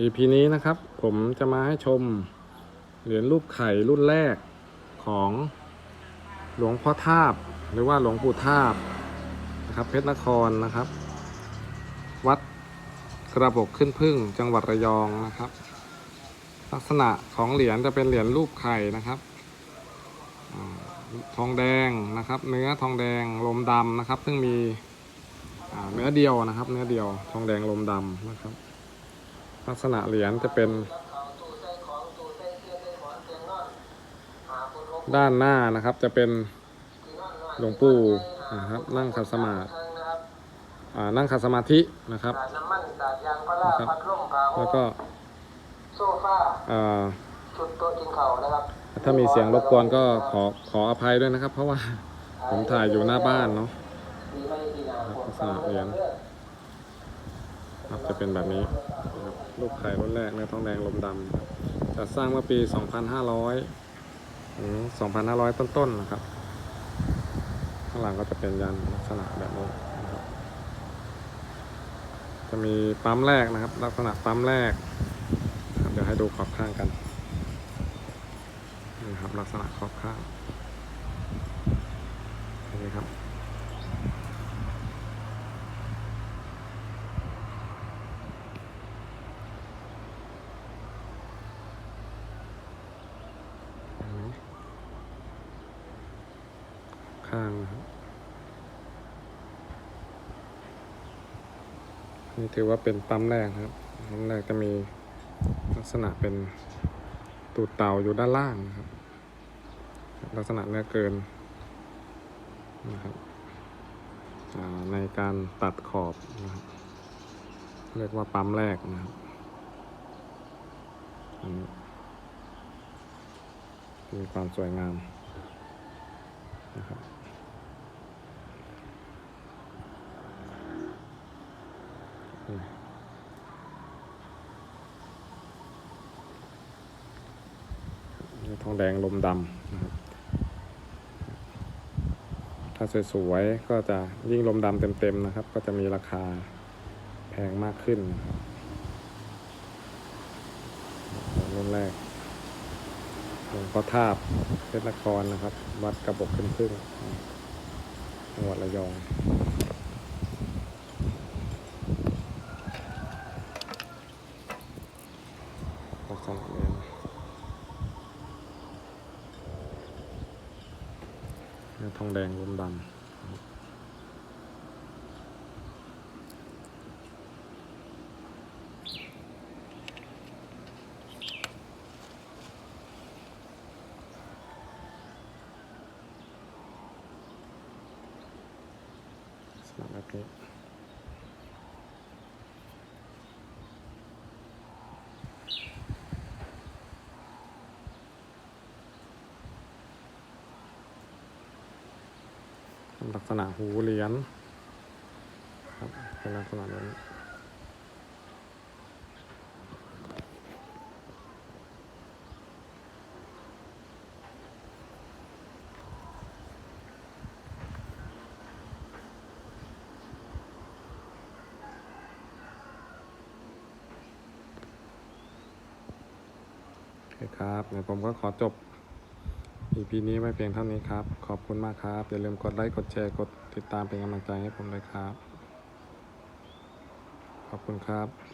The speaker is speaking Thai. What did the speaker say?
EP นี้นะครับผมจะมาให้ชม เหรียญรูปไข่รุ่นแรกของหลวงพ่อทาบ หรือว่าหลวงปู่ทาบนะครับเพชรนครนะครับ วัดกระบอกขึ้นพึ่งจังหวัดระยองนะครับ ลักษณะของเหรียญจะเป็นเหรียญรูปไข่นะครับทองแดงนะครับ เนื้อทองแดงลมดำนะครับ ซึ่งมีเนื้อเดียวนะครับ เนื้อเดียวทองแดงลมดำนะครับ ลักษณะเหรียญจะเป็น ด้านหน้านะครับจะเป็นหลวงปู่นะครับนั่งขัดสมาธิอ่นั่งขัดสมาธินะครับนะครับแล้วก็โซฟาถ้ามีเสียงรบกวนก็ขอขออภัยด้วยนะครับ เพราะว่าผมถ่ายอยู่หน้าบ้านเนาะลักษณะเหรียญ ครับจะเป็นแบบนี้นะครับลูกไข่รุ่นแรกเนื้อทองแดงลมดำจะสร้างเมื่อปี 2,500ถึง2,500 ต้นๆนะครับ ข้างหลังก็จะเป็นยันลักษณะแบบนี้นะครับ จะมีปั๊มแรกนะครับ ลักษณะปั๊มแรกเดี๋ยวให้ดูขอบข้างกันนี่ครับลักษณะขอบข้างนี่ครับ เห็นไหม ข้างนะครับนี่ถือว่าเป็นปั๊มแรกครับปั๊มแรกจะมีลักษณะเป็นตูดเต่าอยู่ด้านล่างนะครับ ลักษณะเนื้อเกินนะครับในการตัดขอบนะครับเรียกว่าปั๊มแรกนะครับอันนี้มีความสวยงามนะครับอืมนี่ท องแดงลมดำนะครับถ้าสวยๆก็จะยิ่งลมดำเต็มๆนะครับ ก็จะมีราคาแพงมากขึ้นนะครับรุ่นแรกหลวงพ่อทาบเพชรนครนะครับ วัดกระบอกขึ้นพึ่งจังหวัดระยองลักษณะนี้เนื้ ทองแดงรวมดำสำหรับนี้ ลักษณะหูเหรียญครับเป็นลักษณะนี้โอเคครับเดี๋ยวผมก็ขอจบ EP นี้ไว้เพียงเท่านี้ครับ ขอบคุณมากครับ อย่าลืมกดไลค์ กดแชร์ กดติดตามเป็นกำลังใจให้ผมด้วยครับ ขอบคุณครับ